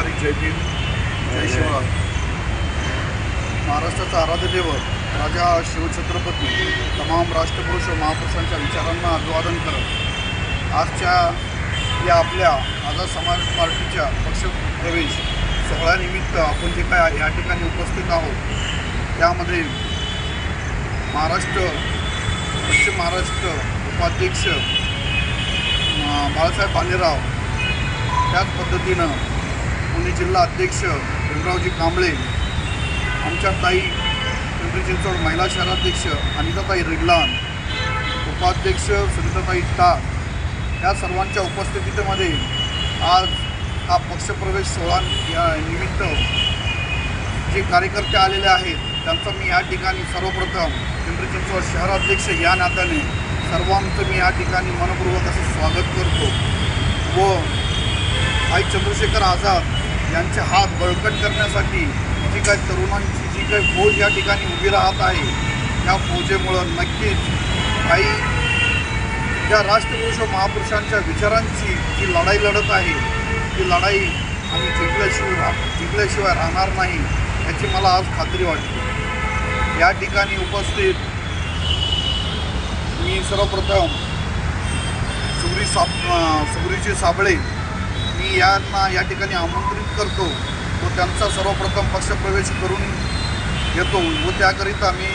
क्रांतिकारी जय भीम जय शिवराय. महाराष्ट्राचा आराध्य दैवत राजा शिवछत्रपती तमाम राष्ट्रपुरुष व महापुरुषांच्या विचारांना अभिवादन करत आजच्या या आपल्या आझाद समाज पार्टीच्या पक्षप्रवेश सोहळ्यानिमित्त आपण जे काय या ठिकाणी उपस्थित आहोत त्यामध्ये महाराष्ट्र पश्चिम महाराष्ट्र उपाध्यक्ष बाळासाहेब भालेराव त्याच पद्धतीनं पुणे जिल्हा अध्यक्ष भीमरावजी कांबळे आमच्या ताई पिंपरी चिंचवड महिला शहराध्यक्ष अनिताताई रिगलान उपाध्यक्ष सुनीताताई टाक या सर्वांच्या उपस्थितीमध्ये आज हा पक्षप्रवेश सोहळा या निमित्त जे कार्यकर्ते आलेले आहेत त्यांचं मी या ठिकाणी सर्वप्रथम पिंपरी चिंचवड शहराध्यक्ष या नात्याने सर्वांचं मी या ठिकाणी मनपूर्वक असं स्वागत करतो. व आई चंद्रशेखर आझाद यांचे हात बळकट करण्यासाठी जी काही तरुणांची जी काही फौज या ठिकाणी उभी राहत आहे त्या फौजेमुळं नक्कीच काही ज्या राष्ट्रपुरुष महापुरुषांच्या विचारांची जी लढाई लढत आहे ती लढाई आम्ही जिंकल्याशिवाय जिंकल्याशिवाय राहणार नाही याची मला आज खात्री वाटते. या ठिकाणी उपस्थित मी सर्वप्रथम सुगरी साब सुगरीचे साबळे मी यांना या ठिकाणी आमंत्रित करतो व त्यांचा सर्वप्रथम पक्षप्रवेश करून येतो व त्याकरिता मी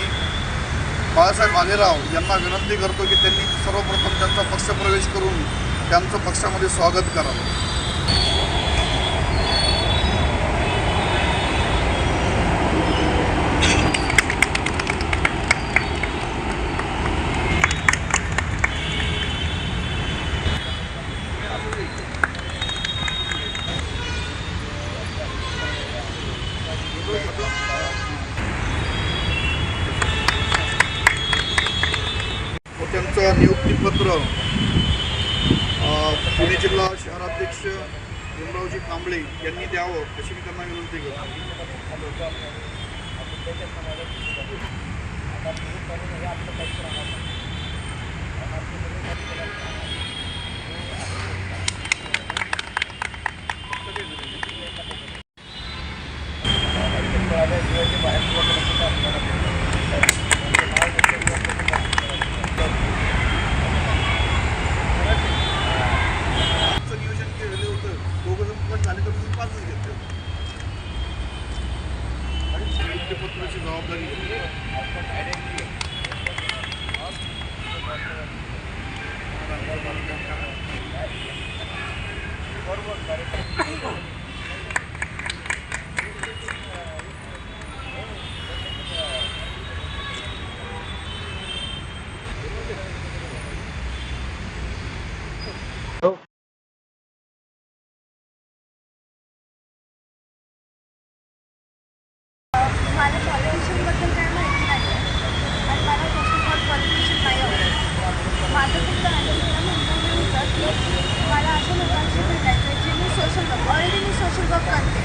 बाळासाहेब आलेराव यांना विनंती करतो की त्यांनी सर्वप्रथम त्यांचा पक्षप्रवेश करून त्यांचं पक्षामध्ये स्वागत करावं. व त्यांचं नियुक्तीपत्र पुणे जिल्हा शहराध्यक्ष भीमरावजी कांबळे यांनी द्यावं अशी मी त्यांना विनंती करतो आमचं नियोजन केलेलं होतं दोघं जण पण झाले तर तुम्ही पाचच घेतले आणि नियुक्तीपत्राची जबाबदारी बरोबर पॉलिटिशियनबद्दल काय माहिती नाही आणि मला फर्स्ट ऑफ ऑल पॉलिटिशियन नाही आवडत माझं फक्त राजकीय म्हणणं होतं की मला अशा लोकांशी भेटायचं आहे जे मी सोशल वर्क ऑलरेडी मी सोशल वर्क करते.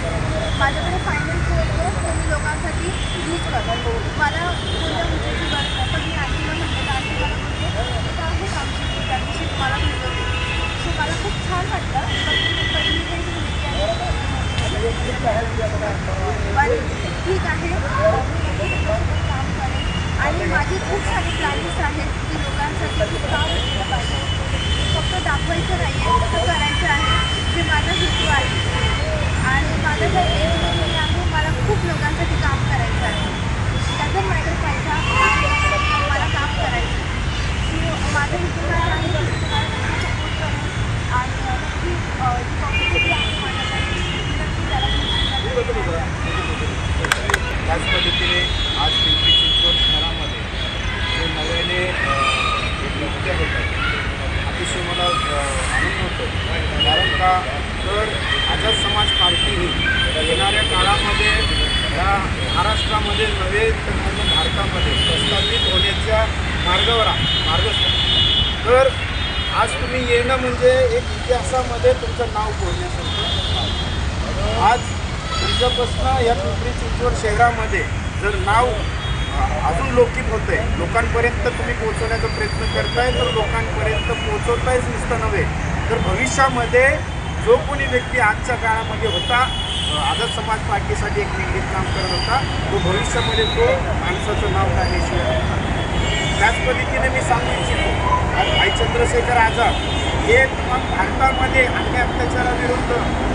माझ्याकडे फायनान्स होतं तर मी लोकांसाठी यूज करतो. मला कोणत्या गोष्टीची गरज आहे? पण मी आंटीला म्हणते तर आंटी मला म्हणते म्हणजे "इथं आहे आमची त्याविषयी मला भेटवते सो मला खूप छान वाटलं पण पहिली म्हणजे ठीक आहे. काम करेन. आणि माझी खूप सारी प्लॅनिंग्स आहेत की लोकांसाठी खूप काम केलं पाहिजे. फक्त दाखवायचं नाही आहे फक्त करायचं आहे. जे माझा हेतू आहे. आणि माझं जर एम म्हणून आहे मला खूप लोकांसाठी काम करायचं आहे. त्याचं माझ्या पैसा मला काम करायचं माझं हेतू काय आहे? सपोर्ट करेन. आणि जी आहे माझ्याकडे त्याच पद्धतीने आज पिंपरी चिंचवड शहरामध्ये जे नव्याने अ, एक नृत्य होतं अतिशय मला आनंद होतो. कारण का तर आझाद समाज पार्टीने येणाऱ्या काळामध्ये या महाराष्ट्रामध्ये नव्हे तर पूर्ण भारतामध्ये प्रस्थापित होण्याच्या मार्गावर आहे मार्ग तर आज तुम्ही येणं म्हणजे एक इतिहासामध्ये तुमचं नाव कोरण्यासारखं आज तुमच्यापासून या पिंपरी चिंचवड शहरामध्ये जर नाव अजून लोकित होतं आहे लोकांपर्यंत तुम्ही पोहोचवण्याचा प्रयत्न करताय तर लोकांपर्यंत पोहोचवतायच नुसतं नव्हे तर भविष्यामध्ये जो कोणी व्यक्ती आजच्या काळामध्ये होता आझाद समाज पार्टीसाठी एक निगडीत काम करत होता. तो भविष्यामध्ये तो माणसाचं नाव काढण्याशिवाय त्याच पद्धतीने मी सांगू इच्छितो आज भाई चंद्रशेखर आझाद हे तमाम भारतामध्ये अन्य अत्याचाराविरुद्ध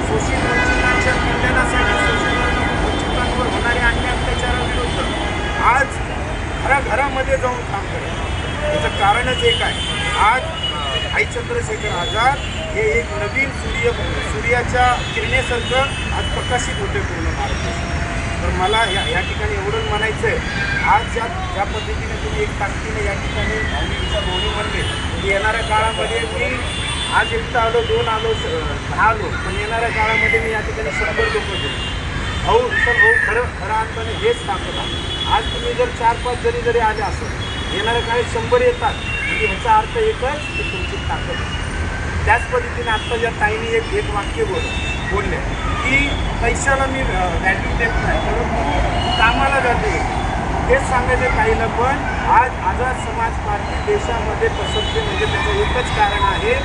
शोषित वंचितांच्या कल्याणासाठी शोषित वंचितांवर होणाऱ्या अन्य अत्याचाराविरुद्ध आज घराघरामध्ये जाऊन काम करत त्याचं कारणच एक आहे. आज भाई चंद्रशेखर आझाद हे एक नवीन सूर्य सूर्याच्या किरणेसारखं आज प्रकाशित होते पूर्ण भारत तर मला या या ठिकाणी एवढंच म्हणायचं आहे आज ज्या ज्या पद्धतीने तुम्ही एक ताकदीने या ठिकाणी भावनिकच्या भावनी म्हणले की येणाऱ्या काळामध्ये मी आज एकटा आलो दोन आलो दहा आलो पण येणाऱ्या काळामध्ये मी या ठिकाणी शंभर लोक देतो भाऊ सर भाऊ खरं खरं अर्थाने हेच ताकद आज तुम्ही जर चार पाच जरी जरी आले असेल येणाऱ्या काळी शंभर येतात म्हणजे ह्याचा अर्थ एकच की तुमची ताकद आहे. त्याच पद्धतीने आत्ता ज्या ताईने एक एक वाक्य बोल बोलले की पैशाला मी व्हॅल्यू देत नाही परंतु कामाला व्हॅल्यू देतो हेच सांगायचं ताईला पण आज आझाद समाज पार्टी देशामध्ये पसरते म्हणजे त्याचं एकच कारण आहे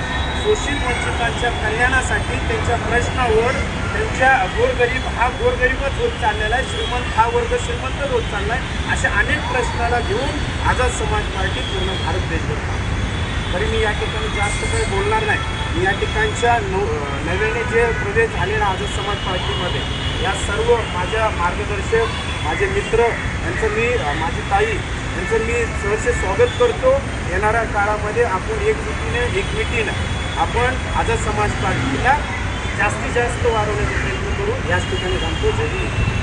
सोशल वंचितांच्या कल्याणासाठी त्यांच्या प्रश्नावर त्यांच्या गोरगरीब हा गोरगरीबच होत चाललेला आहे श्रीमंत हा वर्ग श्रीमंतच होत चालला आहे अशा अनेक प्रश्नाला घेऊन आझाद समाज पार्टी पूर्ण भारत देश तरी मी या ठिकाणी जास्त काही बोलणार नाही. मी या ठिकाणच्या नव नव्याने जे प्रवेश झालेला आझाद समाज पार्टीमध्ये या सर्व माझ्या मार्गदर्शक माझे मित्र यांचं मी माझी ताई यांचं मी सहर्ष स्वागत करतो. येणाऱ्या काळामध्ये आपण एकजुटीने एकमिटीनं आपण आझाद समाज पार्टीला जास्तीत जास्त वाढवण्याचा प्रयत्न करू. याच ठिकाणी थांबतो. जय